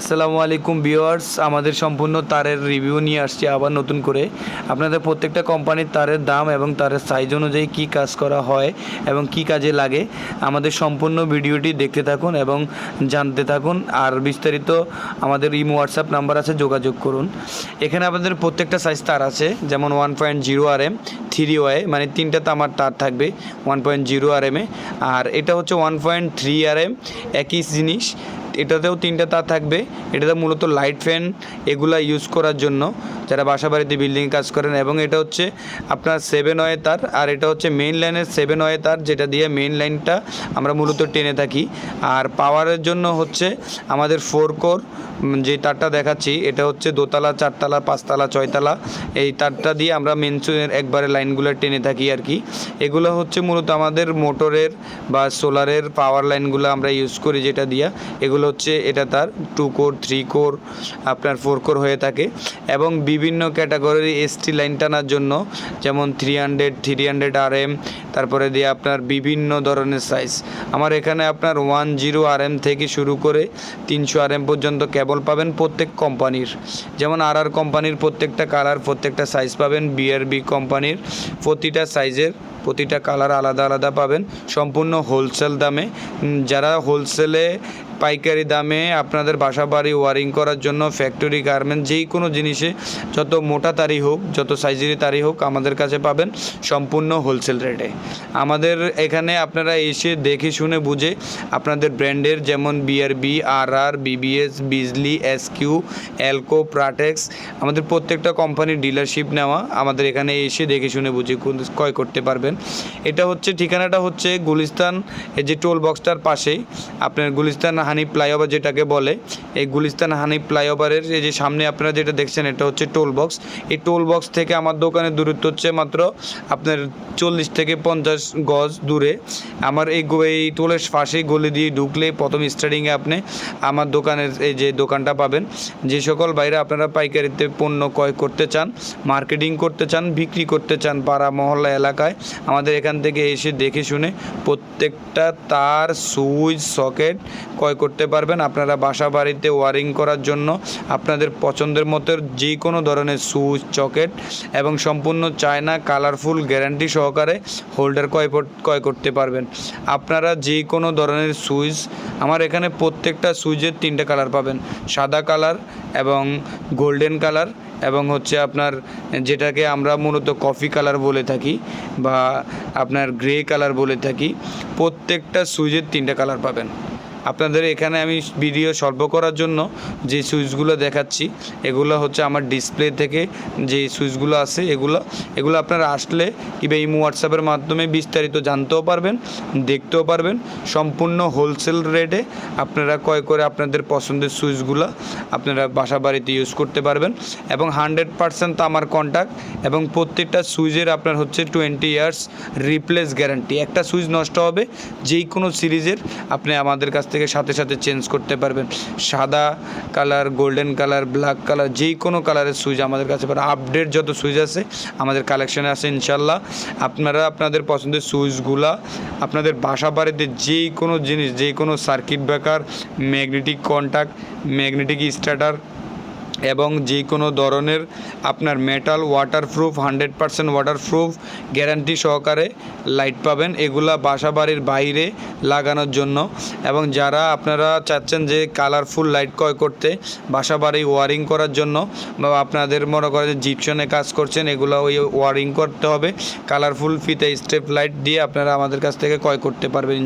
আসসালামু আলাইকুম ভিউয়ার্স, আমাদের সম্পূর্ণ তারের রিভিউ নিয়ে আসছি আবার নতুন করে। আপনাদের প্রত্যেকটা কোম্পানির তারের দাম এবং তারের সাইজ অনুযায়ী কী কাজ করা হয় এবং কী কাজে লাগে, আমাদের সম্পূর্ণ ভিডিওটি দেখতে থাকুন এবং জানতে থাকুন। আর বিস্তারিত আমাদের ইমো হোয়াটসঅ্যাপ নাম্বার আছে, যোগাযোগ করুন। এখানে আমাদের প্রত্যেকটা সাইজ তার আছে, যেমন one point zero R M three Y মানে তিনটা তামার তার থাকবে ওয়ান পয়েন্ট জিরো আর এমে আর এটা হচ্ছে one point three R M একই জিনিস। এটাতেও তিনটা তার থাকবে। এটাতে মূলত লাইট ফ্যান এগুলা ইউজ করার জন্য যারা বাসা বাড়িতে বিল্ডিং কাজ করেন এবং এটা হচ্ছে আপনার সেভেন ওয়ে তার আর এটা হচ্ছে মেইন লাইনের সেভেন ওয়ে তার যেটা দিয়ে মেইন লাইনটা আমরা মূলত টেনে থাকি। আর পাওয়ারের জন্য হচ্ছে আমাদের ফোর কোর যে তারটা দেখাচ্ছি, এটা হচ্ছে দোতলা, চারতলা, পাঁচতলা, ছয়তলা। এই তারটা দিয়ে আমরা মেনসুনের একবারে লাইনগুলো টেনে থাকি আর কি। এগুলো হচ্ছে মূলত আমাদের মোটরের বা সোলারের পাওয়ার লাইনগুলো আমরা ইউজ করি যেটা দিয়া এগুলো হচ্ছে, এটা তার টু কোর থ্রি কোর আপনার ফোর কোর হয়ে থাকে। এবং বিভিন্ন ক্যাটাগরির এসটি লাইন টানার জন্য, যেমন three hundred three hundred R M তারপরে দিয়ে আপনার বিভিন্ন ধরনের সাইজ আমার এখানে আপনার ওয়ান জিরো আর এম থেকে শুরু করে তিনশো আর এম পর্যন্ত কেবল পাবেন প্রত্যেক কোম্পানির যেমন আর আর কোম্পানির প্রত্যেকটা কালার প্রত্যেকটা সাইজ পাবেন বিআরবি কোম্পানির প্রতিটা সাইজের প্রতিটা কালার আলাদা আলাদা পাবেন, সম্পূর্ণ হোলসেল দামে। যারা হোলসেলে পাইকারি দামে আপনাদের বাসা বাড়ি ওয়ারিং করার জন্য ফ্যাক্টরি গার্মেন্ট যেই কোনো জিনিসে যত মোটা তারি হোক, যত সাইজেরই তারি হোক, আমাদের কাছে পাবেন সম্পূর্ণ হোলসেল রেটে আমাদের এখানে আপনারা এসে দেখে শুনে বুঝে আপনাদের ব্র্যান্ডের যেমন বিআরবি আর আর BBS Bijli SQ Elco Partex আমাদের প্রত্যেকটা কোম্পানির ডিলারশিপ নেওয়া আমাদের এখানে এসে দেখে শুনে বুঝে ক্রয় করতে পারবেন। এটা হচ্ছে ঠিকানাটা হচ্ছে গুলিস্তান, এই যে টোল বক্সটার পাশেই, আপনার গুলিস্তান হানি ফ্লাইওভার যেটাকে বলে, এই গুলিস্তান হানি ফ্লাইওভারের এই যে সামনে আপনারা যেটা দেখছেন এটা হচ্ছে টোল বক্স এই টোল বক্স থেকে আমার দোকানের দূরত্ব হচ্ছে মাত্র আপনার চল্লিশ থেকে পঞ্চাশ গজ দূরে। আমার এই এই টোলের পাশেই গলি দিয়ে ঢুকলে প্রথম স্টার্টিংয়ে আপনি আমার দোকানের এই যে দোকানটা পাবেন। যে সকল বাইরে আপনারা পাইকারিতে পণ্য ক্রয় করতে চান মার্কেটিং করতে চান, বিক্রি করতে চান পাড়া মহল্লা এলাকায়, আমাদের এখান থেকে এসে দেখে শুনে প্রত্যেকটা তার, সুইচ, সকেট ক্রয় করতে পারবেন। আপনারা বাসা বাড়িতে ওয়ারিং করার জন্য আপনাদের পছন্দের মতো যে কোনো ধরনের সুইচ চকেট এবং সম্পূর্ণ চায়না কালারফুল গ্যারান্টি সহকারে হোল্ডার ক্রয় ক্রয় করতে পারবেন। আপনারা যে কোনো ধরনের সুইচ আমার এখানে প্রত্যেকটা সুইচের তিনটে কালার পাবেন। সাদা কালার এবং গোল্ডেন কালার এবং হচ্ছে আপনার যেটাকে আমরা মূলত কফি কালার বলে থাকি বা আপনার গ্রে কালার বলে থাকি। প্রত্যেকটা সুইচের তিনটে কালার পাবেন। আপনাদের এখানে আমি ভিডিও স্বল্প করার জন্য যে সুইচগুলো দেখাচ্ছি, এগুলো হচ্ছে আমার ডিসপ্লে থেকে যে সুইচগুলো আছে, এগুলো এগুলো আপনারা আসলে কিংবা ইমো হোয়াটসঅ্যাপের মাধ্যমে বিস্তারিত জানতেও পারবেন, দেখতেও পারবেন। সম্পূর্ণ হোলসেল রেটে আপনারা ক্রয় করে আপনাদের পছন্দের সুইচগুলো আপনারা বাসা বাড়িতে ইউজ করতে পারবেন। এবং হান্ড্রেড পার্সেন্ট আমার কন্ট্যাক্ট এবং প্রত্যেকটা সুইচের আপনার হচ্ছে টোয়েন্টি ইয়ার্স রিপ্লেস গ্যারান্টি একটা সুইচ নষ্ট হবে যেই কোনো সিরিজের আপনি আমাদের কাছ থেকে সাথে সাথে চেঞ্জ করতে পারবেন। সাদা colour golden colour black colour যেই কোনো কালারের সুইচ আমাদের কাছে পাবেন। আপডেট যত সুইচ আছে, আমাদের কালেকশানে আছে ইনশাল্লাহ আপনারা আপনাদের পছন্দের সুইচগুলা আপনাদের বাসা বাড়িতে যেই কোনো জিনিস যে কোনো circuit breaker magnetic contact magnetic starter এবং যে কোনো ধরনের আপনার metal waterproof hundred percent waterproof guarantee সহকারে লাইট পাবেন। এগুলা বাসা বাড়ির বাইরে লাগানোর জন্য। এবং যারা আপনারা চাচ্ছেন যে কালারফুল লাইট ক্রয় করতে বাসা বাড়ি ওয়ারিং করার জন্য, বা আপনাদের মনে করেন যে জিপশনে কাজ করছেন, এগুলো ওই ওয়ারিং করতে হবে। কালারফুল ফিতে স্টেপ লাইট দিয়ে আপনারা আমাদের কাছ থেকে ক্রয় করতে পারবেন।